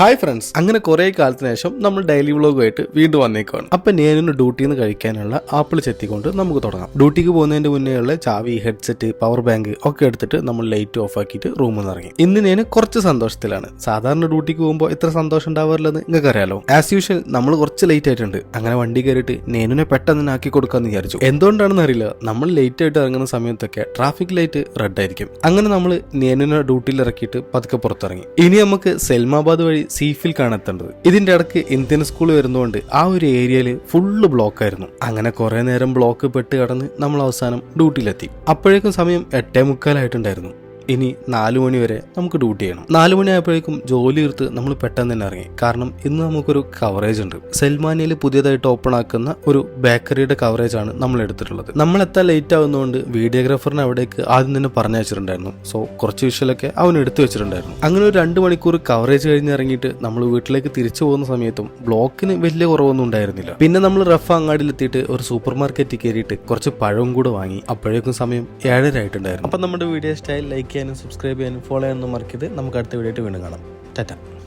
Hi friends അങ്ങനെ കുറെ കാലത്തിന് ശേഷം നമ്മൾ ഡെയിലി വ്ളോഗുമായിട്ട് വീണ്ടും വന്നേക്കാണ് അപ്പൊ നേരിന് ഡ്യൂട്ടിയിൽ നിന്ന് കഴിക്കാനുള്ള ആപ്പിൾ ചെത്തിക്കൊണ്ട് നമുക്ക് തുടങ്ങാം. ഡ്യൂട്ടിക്ക് പോകുന്നതിന്റെ മുന്നേ ഉള്ള ചാവി ഹെഡ്സെറ്റ് പവർ ബാങ്ക് ഒക്കെ എടുത്തിട്ട് നമ്മൾ ലൈറ്റ് ഓഫ് ആക്കിയിട്ട് റൂമിൽ നിന്ന് ഇറങ്ങി. ഇന്ന് ഞാൻ കുറച്ച് സന്തോഷത്തിലാണ്. സാധാരണ ഡ്യൂട്ടിക്ക് പോകുമ്പോൾ എത്ര സന്തോഷം ഉണ്ടാവാറില്ലെന്ന് നിങ്ങൾക്ക് അറിയാലോ ആസ് യൂഷ്വൽ നമ്മൾ കുറച്ച് ലേറ്റ് ആയിട്ടുണ്ട്. അങ്ങനെ വണ്ടി കയറിയിട്ട് നേനുനെ പെട്ടെന്ന് ആക്കി കൊടുക്കാന്ന് വിചാരിച്ചു. എന്തുകൊണ്ടാണെന്ന് അറിയില്ല. നമ്മൾ ലേറ്റ് ആയിട്ട് ഇറങ്ങുന്ന സമയത്തൊക്കെ ട്രാഫിക് ലൈറ്റ് റെഡ് ആയിരിക്കും. അങ്ങനെ നമ്മൾ നേനുനെ ഡ്യൂട്ടിയിൽ ഇറക്കിയിട്ട് പതുക്കെ പുറത്തിറങ്ങി. ഇനി നമുക്ക് സെൽമാബാദ് വഴി സീഫിൽ കാണെത്തേണ്ടത് ഇതിന്റെ ഇടയ്ക്ക് ഇന്ത്യൻ സ്കൂൾ വരുന്നതുകൊണ്ട് ആ ഒരു ഏരിയയിൽ ഫുള്ള് ബ്ലോക്ക് ആയിരുന്നു. അങ്ങനെ കുറെ നേരം ബ്ലോക്ക് പെട്ട് കടന്ന് നമ്മൾ അവസാനം ഡ്യൂട്ടിയിലെത്തി അപ്പോഴേക്കും സമയം എട്ടേ മുക്കാലായിട്ടുണ്ടായിരുന്നു. ഇനി നാലു മണി വരെ നമുക്ക് ഡ്യൂട്ടി ചെയ്യണം. നാലു മണി ആയപ്പോഴേക്കും ജോലി തീർത്ത് നമ്മൾ പെട്ടെന്ന് തന്നെ ഇറങ്ങി. കാരണം ഇന്ന് നമുക്കൊരു കവറേജ് ഉണ്ട്. സെൽമാനിയിൽ പുതിയതായിട്ട് ഓപ്പൺ ആക്കുന്ന ഒരു ബേക്കറിയുടെ കവറേജ് ആണ് നമ്മൾ എടുത്തിട്ടുള്ളത്. നമ്മൾ എത്താൻ ലേറ്റ് ആവുന്നതുകൊണ്ട് വീഡിയോഗ്രാഫറിനെ അവിടേക്ക് ആദ്യം തന്നെ പറഞ്ഞു വെച്ചിട്ടുണ്ടായിരുന്നു സോ കുറച്ച് വിഷ്വലൊക്കെ അവൻ എടുത്തു വെച്ചിട്ടുണ്ടായിരുന്നു. അങ്ങനെ ഒരു രണ്ട് മണിക്കൂർ കവറേജ് കഴിഞ്ഞ് ഇറങ്ങിയിട്ട് നമ്മൾ വീട്ടിലേക്ക് തിരിച്ചു പോകുന്ന സമയത്തും ബ്ലോക്കിന് വലിയ കുറവൊന്നും ഉണ്ടായിരുന്നില്ല. പിന്നെ നമ്മൾ റഫ് അങ്ങാടിയിൽ അങ്ങാടിയിലെത്തിയിട്ട് ഒരു സൂപ്പർ മാർക്കറ്റിൽ കയറിയിട്ട് കുറച്ച് പഴവും കൂടെ വാങ്ങി. അപ്പോഴേക്കും സമയം ഏഴര ആയിട്ടുണ്ടായിരുന്നു. അപ്പം നമ്മുടെ വീഡിയോ സ്റ്റൈൽ ലൈക്ക് ചെയ്യാനും സബ്സ്ക്രൈബ് ചെയ്യാനും ഫോളോ ചെയ്യാനും മറക്കരുത്. നമുക്ക് അടുത്ത വീഡിയോ ആയിട്ട് വീണ്ടും കാണാം. ടാറ്റ.